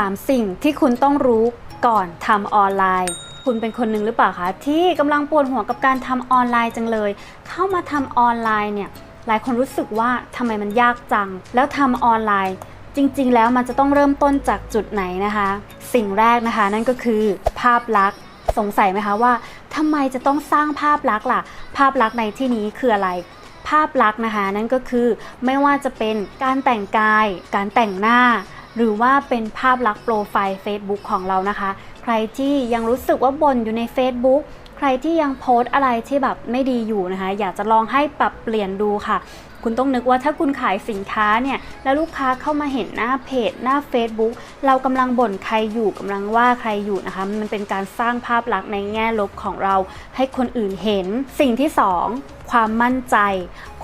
3 สิ่งที่คุณต้องรู้ก่อนทำออนไลน์ คุณเป็นคนหนึ่งหรือเปล่าคะที่กำลังปวดหัวกับการทำออนไลน์จังเลย เข้ามาทำออนไลน์เนี่ยหลายคนรู้สึกว่าทำไมมันยากจัง แล้วทำออนไลน์ จริง ๆ แล้วมันจะต้องเริ่มต้นจากจุดไหนนะคะ สิ่งแรกนะคะ นั่นก็คือภาพลักษณ์สงสัยไหมคะว่าทำไมจะต้องสร้างภาพลักษณ์ล่ะ ภาพลักษณ์ในที่นี้คืออะไรภาพลักษณ์นะคะนั่นก็คือไม่ว่าจะเป็นการแต่งกาย การแต่งหน้า หรือว่าเป็นภาพลักษณ์โปรไฟล์ Facebook ของเรานะคะ ใครที่ยังรู้สึกว่าบ่นอยู่ใน Facebook ใครที่ยังโพสต์อะไรที่แบบไม่ดีอยู่นะคะ อยากจะลองให้ปรับเปลี่ยนดูค่ะ คุณต้องนึกว่าถ้าคุณขายสินค้าเนี่ย แล้วลูกค้าเข้ามาเห็นหน้าเพจ หน้า Facebook เรากำลังบ่นใครอยู่กำลังว่าใครอยู่นะคะ มันเป็นการสร้างภาพลักษณ์ในแง่ลบของเรา ให้คนอื่นเห็น สิ่งที่สองความมั่นใจ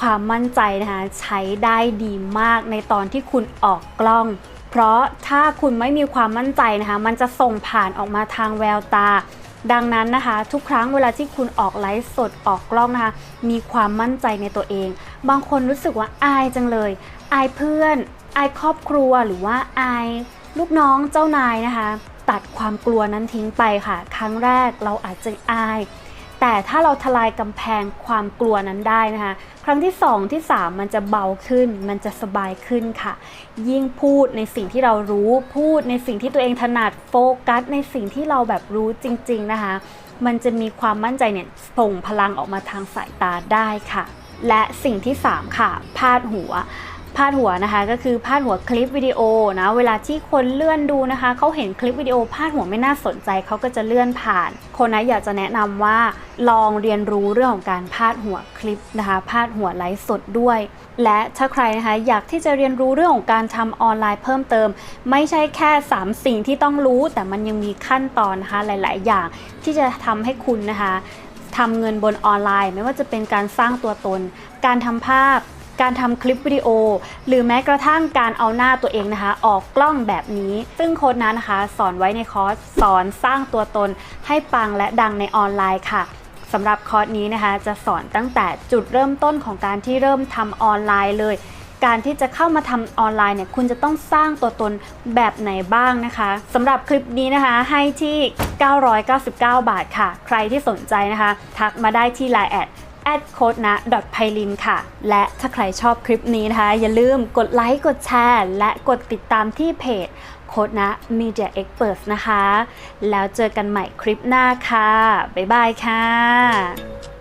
ความมั่นใจนะคะใช้ได้ดีมากในตอนที่คุณออกกล้อง เพราะถ้าคุณไม่มีความมั่นใจนะคะ มันจะส่งผ่านออกมาทางแววตา ดังนั้นนะคะ ทุกครั้งเวลาที่คุณออกไลฟ์สดออกกล้องนะคะ มีความมั่นใจในตัวเอง บางคนรู้สึกว่าอายจังเลย อายเพื่อน อายครอบครัวหรือว่าอายลูกน้องเจ้านายนะคะ ตัดความกลัวนั้นทิ้งไปค่ะ ครั้งแรกเราอาจจะอาย แต่ถ้าเราทลายกำแพงความกลัวนั้นได้นะคะ ครั้งที่ 2 ที่ 3 มันจะเบาขึ้น มันจะสบายขึ้นค่ะ ยิ่งพูดในสิ่งที่เรารู้พูดในสิ่งที่ตัวเองถนัดโฟกัสในสิ่งที่เราแบบรู้จริง ๆนะคะ มันจะมีความมั่นใจเนี่ยส่งพลังออกมาทางสายตาได้ค่ะ และสิ่งที่ 3 ค่ะพาดหัว พาดหัวนะคะก็คือพาดหัวคลิปวิดีโอนะเวลาที่คนเลื่อนดูนะคะเขาเห็นคลิปวิดีโอพาดหัวไม่น่าสนใจเขาก็จะเลื่อนผ่าน คนนะอยากจะแนะนำว่าลองเรียนรู้เรื่องของการพาดหัวคลิปนะคะพาดหัวไลฟ์สดด้วย และถ้าใครนะคะอยากที่จะเรียนรู้เรื่องของการทำออนไลน์เพิ่มเติม ไม่ใช่แค่ 3 สิ่งที่ต้องรู้ แต่มันยังมีขั้นตอนนะคะหลาย ๆ อย่างที่จะทำให้คุณนะคะทำเงินบนออนไลน์ ไม่ว่าจะเป็นการสร้างตัวตน การทำภาพ การทำคลิปวิดีโอ หรือแม้กระทั่งการเอาหน้าตัวเองนะคะ ออกกล้องแบบนี้ ซึ่งโค้ดนั้นนะคะ สอนไว้ในคอร์สสอนสร้างตัวตน ให้ปังและดังในออนไลน์ค่ะสำหรับคอร์สนี้นะคะ จะสอนตั้งแต่จุดเริ่มต้นของการที่เริ่มทำออนไลน์เลย การที่จะเข้ามาทำออนไลน์เนี่ยคุณจะต้องสร้างตัวตนแบบไหนบ้างนะคะสำหรับคลิปนี้นะคะให้ที่ 999 บาทค่ะ ใครที่สนใจนะคะ ทักมาได้ที่ Line แอดแอดโคดนะไพลินค่ะ และถ้าใครชอบคลิปนี้นะคะ อย่าลืมกดไลค์ กดแชร์ และกดติดตามที่เพจโคดนะ Media Experts นะคะ แล้วเจอกันใหม่คลิปหน้าค่ะ บ๊ายบายค่ะ